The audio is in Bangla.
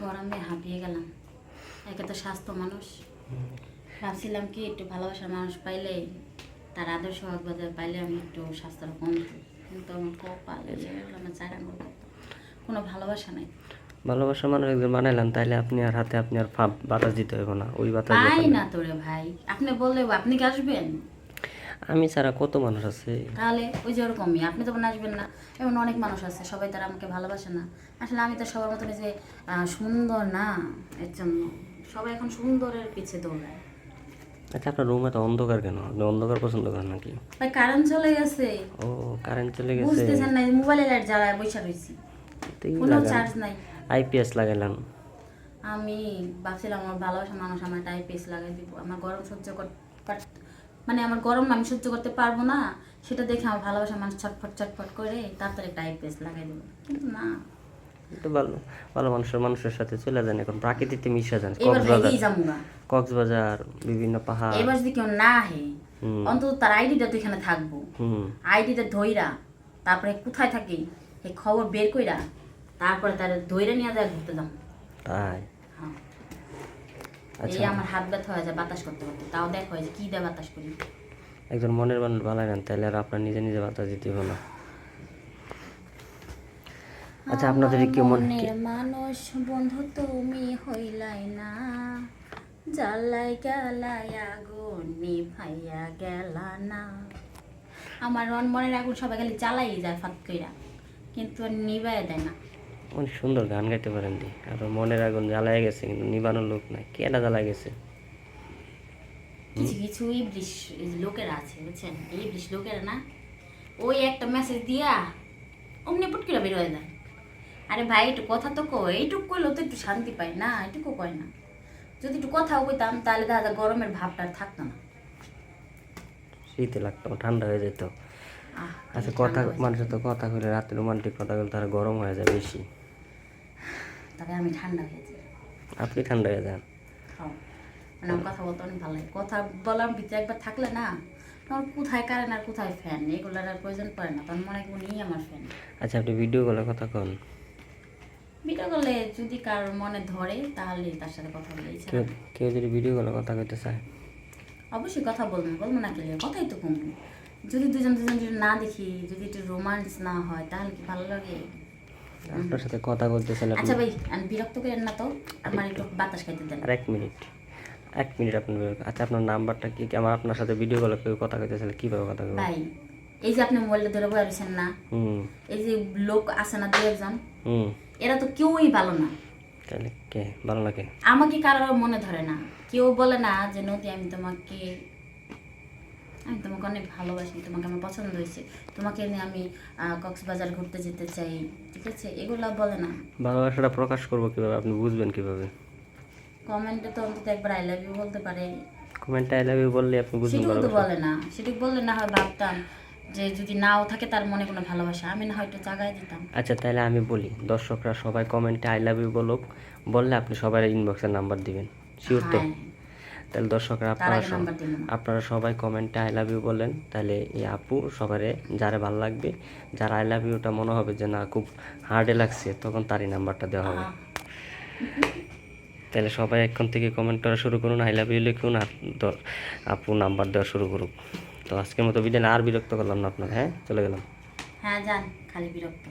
গরমে হাঁপিয়ে গেলাম। একে তো স্বাস্থ্য মানুষ। ভাবছিলাম কি একটু ভালোবাসার মানুষ পাইলে তার আদর্শ পাইলে আমি একটু স্বাস্থ্যটা কম কিন্তু আমার কপাল আমার চার আঙুল কোনো ভালোবাসা নাই। ভালোবাসা মানুষ একজন বানাইলাম তাইলে আপনি আর হাতে আপনি আর বাতাস দিতে হবে না। ওই বাতাস পাই না তোরে ভাই। আপনি বললে আপনি কি আসবেন? আমি ছাড়া কত মানুষ আছে? তাহলে ওই যে ওরকমই আপনি তো আসবেন না। এমন অনেক মানুষ আছে সবাই তারা আমাকে ভালোবাসে না। আসলে আমি তো সবার মতন যে সুন্দর না এর জন্য। সবাই এখন সুন্দরের পিছে দৌড়ায়। আচ্ছা আপনার রুমে তো অন্ধকার কেন? আপনি অন্ধকার পছন্দ করেন নাকি? ভাই কারেন্ট চলে গেছে। ও কারেন্ট চলে গেছে। বুঝতেছেন না মোবাইলে লাইট জ্বালায় বৈশা রয়েছি কোনো চার্জ নাই। আইপিএস লাগাইলাম। আমি ভাবছিলাম আমার ভালোবাসা মানুষ আমার টাইপ পেস লাগাই দিব। আমার গরম সহ্য করতে মানে আমার গরম আমি সহ্য করতে পারব না সেটা দেখে আমার ভালোবাসা মানুষ ছটফট ছটফট করে তাড়াতাড়ি টাইপ পেস লাগাই দেবো। কিন্তু না। তো ভালো ভালো মানুষের মানুষের সাথে চলে যান এখন প্রাকৃতিতে মিশে যান কক্সবাজার। যাব বিভিন্ন পাহাড়। এবার যদি কেউ না হে হুম। অন্তত তার আইডিটা তো এখানে থাকব। আইডিটা ধইরা তারপরে কোথায় থাকি এই খবর বের কইরা তারপরে তার ধইরা নিয়ে যায় ঘুরতে যাম তাই। এই আমার হাত ব্যথা হয়ে যায় বাতাস করতে করতে। তাও দেখো যে কি দিয়ে বাতাস করি? একজন মনের মানুষ তাহলে আর আপনার নিজে নিজে বাতাস দিতে না। আচ্ছা আপনাদের কি মনে মানুষ বন্ধু তুমি হইলাই না। জ্বালাই গেলাই আগুন নিভাইয়া গেলা না। আমার রন মনের আগুন সবাই খালি জ্বালাই যায় ফাত কইরা। কিন্তু আর নিভাইয়া দেয় না। অনেক সুন্দর গান গাইতে পারেন দি। আর মনের আগুন জ্বালায় গেছে কিন্তু নিবানোর লোক নাই। কেটা জ্বালায় গেছে? কিছু কিছু ইবলিশ লোকেরা আছে বুঝছেন? এই ইবলিশ লোকেরা না ওই একটা মেসেজ দিয়া অমনি পট করে বের হয়ে যায়। আরে ভাই একটু কথা তো কো এইটুকু করলেও তো একটু শান্তি পাই না এটুকু কয় না। যদি একটু কথাও কইতাম তাহলে দাদা গরমের ভাবটা আর থাকতো না। শীতে লাগতো ঠান্ডা হয়ে যেত। আচ্ছা কথা মানুষের তো কথা কইলে রাতে রোমান্টিক কথা বলে তারা গরম হয়ে যায় বেশি। তবে আমি ঠান্ডা হয়েছি আপনি ঠান্ডা হয়ে যান। মানে আমার কথা বলতে অনেক ভালো লাগে। কথা বলার ভিতরে একবার থাকলে না কোথায় কারেন্ট আর কোথায় ফ্যান এগুলোর আর প্রয়োজন পড়ে না। তখন মনে নিয়ে আমার ফ্যান। আচ্ছা আপনি ভিডিও কলে কথা কন। ভিডিও করলে যদি কারোর মনে ধরে তাহলে তার সাথে কথা বলে কেউ যদি ভিডিও কলে কথা কইতে চায়। অবশ্যই কথা বলব বলব না কেলে কথাই তো কমবে। যদি দুজন দুজন যদি না দেখি যদি একটু রোমান্স না হয় তাহলে কি ভালো লাগে? আপনার সাথে কথা বলতে আচ্ছা ভাই আমি বিরক্ত করেন না তো? আমার একটু বাতাস খাইতে দেন। আর এক মিনিট। এক মিনিট আপনার আচ্ছা আপনার নাম্বারটা কি? কি? আমার আপনার সাথে ভিডিও কলে কথা কইতে চাইলে কীভাবে কথা কইব ভাই এই যে আপনি মোবাইলটা ধরে রয়েছেন না হুম। এই যে লোক আছে না দু একজন হুম। এরা তো কেউই ভালো না। তাহলে কে? ভালো লাগে? আমাকে কারোর মনে ধরে না। কেউ বলে না যে নদী আমি তোমাকে আমি তোমাকে অনেক ভালোবাসি তোমাকে আমার পছন্দ হয়েছে। তোমাকে নিয়ে আমি কক্সবাজার ঘুরতে যেতে চাই ঠিক আছে? এগুলো বলে না। ভালোবাসাটা প্রকাশ করব কীভাবে আপনি বুঝবেন কীভাবে? কমেন্টে তো অন্তত একবার আই লাভ ইউ বলতে পারে। কমেন্টে আই লাভ ইউ বললে আপনি বুঝবেন সেটুকু তো বলে না। সেটুকু বললে না হয় ভাবতাম যে যদি নাও থাকে তার মনে কোনো ভালোবাসা। আমি না হয়তো জাগায় দিতাম। আচ্ছা তাহলে আমি বলি দর্শকরা সবাই কমেন্টে আই লাভ ইউ বলুক বললে আপনি সবাই ইনবক্সের নাম্বার দিবেন। শিওর তো? তাহলে দর্শকরা আপনারা আপনারা সবাই কমেন্টে আই লাভ ইউ বলেন। তাহলে এই আপু সবারে যারা ভালো লাগবে যার আই লাভ ইউটা মনে হবে যে না খুব হার্ডে লাগছে তখন তারই নাম্বারটা দেওয়া হবে। তাহলে সবাই এখন থেকে কমেন্ট করা শুরু করুন আই লাভ ইউ লিখুন আর আপু নাম্বার দেওয়া শুরু করুক। তো আজকের মতো বিদায় আর বিরক্ত করলাম না আপনার হ্যাঁ? চলে গেলাম। হ্যাঁ যান খালি বিরক্ত।